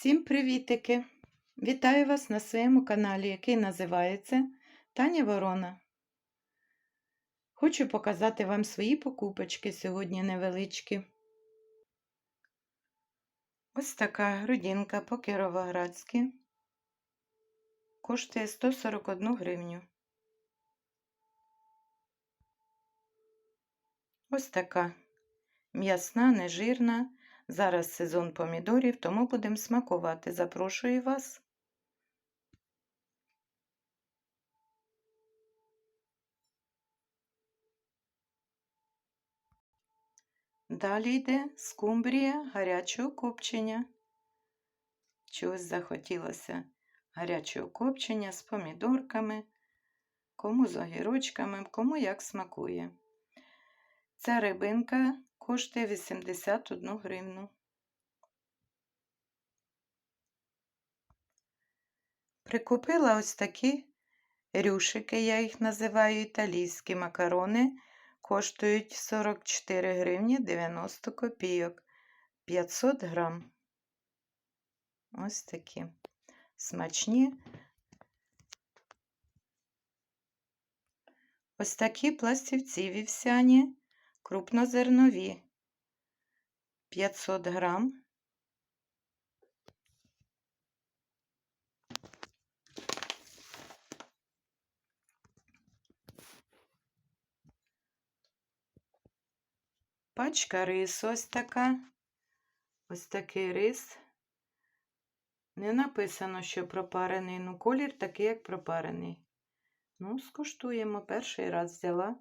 Всім привітики! Вітаю вас на своєму каналі, який називається Таня Ворона. Хочу показати вам свої покупочки сьогодні невеличкі. Ось така грудинка по кіровоградськи коштує 141 гривню. Ось така м'ясна, нежирна. Зараз сезон помідорів, тому будемо смакувати. Запрошую вас. Далі йде скумбрія гарячого копчення. Чогось захотілося гарячого копчення з помідорками, кому з огірочками, кому як смакує. Ця рибинка коштує 81 гривну. Прикупила ось такі рюшики, я їх називаю італійські макарони, коштують 44 гривні 90 копійок 500 грам. Ось такі смачні. Ось такі пластівці вівсяні крупнозернові 500 грам. Пачка рису ось така. Ось такий рис. Не написано, що пропарений, ну колір такий, як пропарений. Ну, скуштуємо. Перший раз взяла.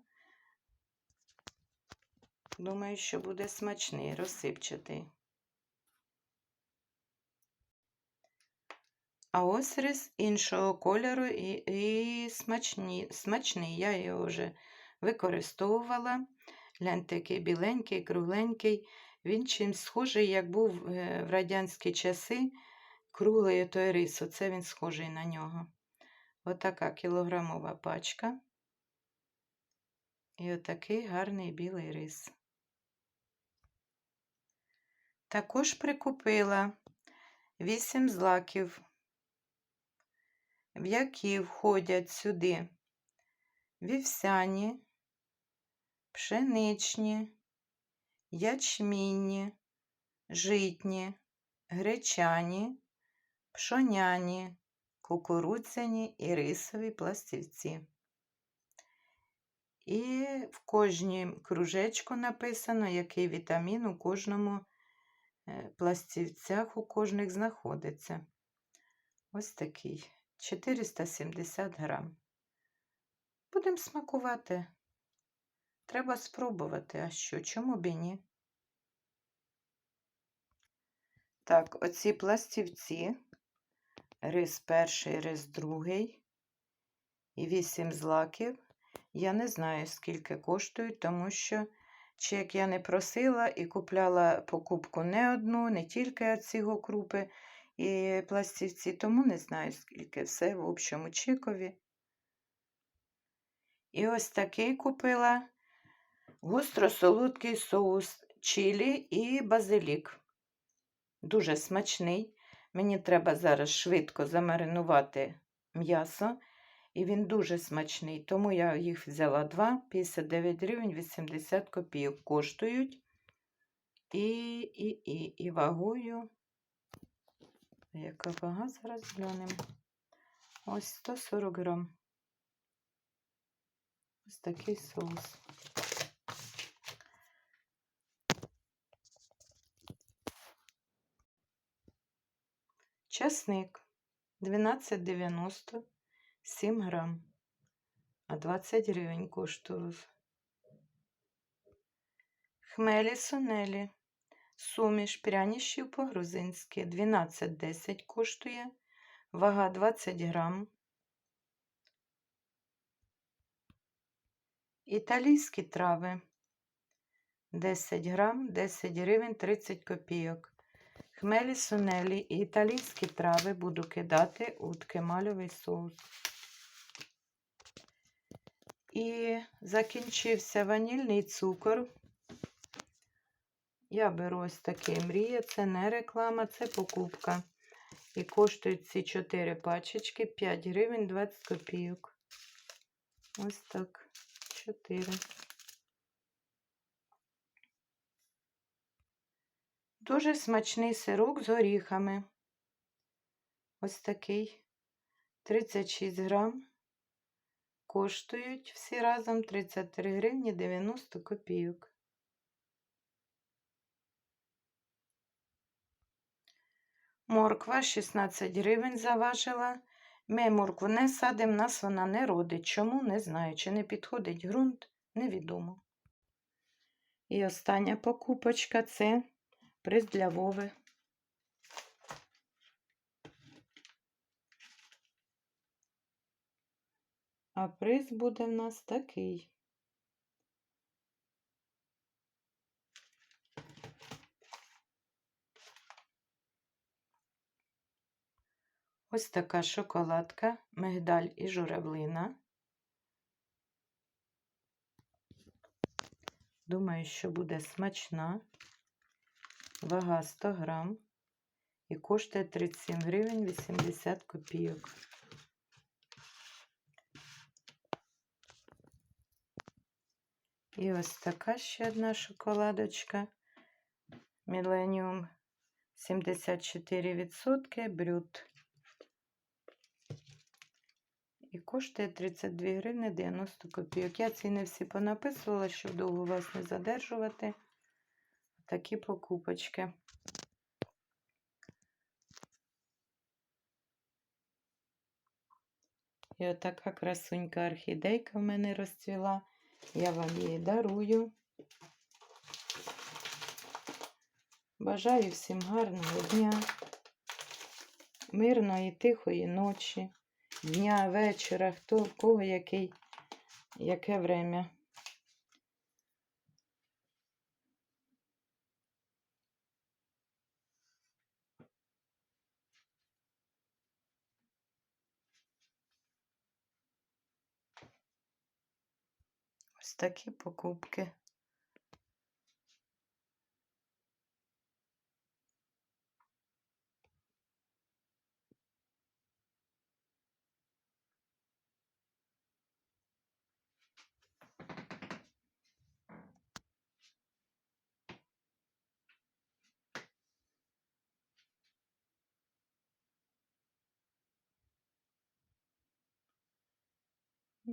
Думаю, що буде смачний, розсипчатий. А ось рис іншого кольору і, і смачні, смачний. Я його вже використовувала. Гляньте, який біленький, кругленький. Він чимсь схожий, як був в радянські часи, круглий той рис. Оце він схожий на нього. Отака кілограмова пачка. І отакий гарний білий рис. Також прикупила 8 злаків, в які входять сюди вівсяні, пшеничні, ячмінні, житні, гречані, пшоняні, кукурудзяні і рисові пластівці. І в кожній кружечку написано, який вітамін у кожному пластівцях у кожних знаходиться. Ось такий 470 грам. Будемо смакувати. Треба спробувати, а що, чому б і ні? Так, оці пластівці, рис перший, рис другий і 8 злаків. Я не знаю, скільки коштують, тому що чек я не просила і купляла покупку не одну, не тільки оці крупи і пластівці, тому не знаю, скільки все в общому чекові. І ось такий купила гостро-солодкий соус чилі і базилік. Дуже смачний. Мені треба зараз швидко замаринувати м'ясо. І він дуже смачний, тому я їх взяла два, 59 гривень 80 копійок коштують. І і, і, і вагою. Яка вага? Зараз глянемо. Ось 140 грам. Ось такий соус. Часник 12,90. 7 грам, а 20 гривень коштував. Хмелі сунелі. Суміш прянощів по-грузинськи 12,10 коштує, вага 20 грам. Італійські трави 10 грам, 10 гривень 30 копійок. Хмелі сунелі і італійські трави буду кидати у ткемальовий соус. І закінчився ванільний цукор. Я беру ось такий мрія, це не реклама, це покупка. І коштують ці 4 пачечки 5 гривень 20 копійок. Ось так. 4. Дуже смачний сирок з горіхами. Ось такий 36 грам. Коштують всі разом 33 гривні 90 копійок. Морква 16 гривень заважила. Ми моркву не садимо, нас вона не родить. Чому? Не знаю. Чи не підходить ґрунт, невідомо. І остання покупочка це приз для Вови. А приз буде в нас такий. Ось така шоколадка, мигдаль і журавлина. Думаю, що буде смачна. Вага 100 грам і коштує 37 гривень 80 копійок. І ось така ще одна шоколадочка. Millennium 74% брют. І коштує 32 гривни 90 копійок. Я ціни всі понаписувала, щоб довго вас не задержувати. Такі покупочки. І отака красунька орхідейка в мене розцвіла. Я вам її дарую. Бажаю всім гарного дня, мирної, тихої ночі, дня, вечора, хто в кого який, яке время. Ось такі покупки.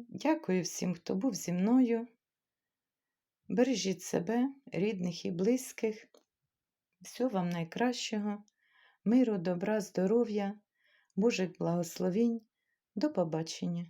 Дякую всім, хто був зі мною. Бережіть себе, рідних і близьких. Всього вам найкращого, миру, добра, здоров'я, Божих благословінь. До побачення!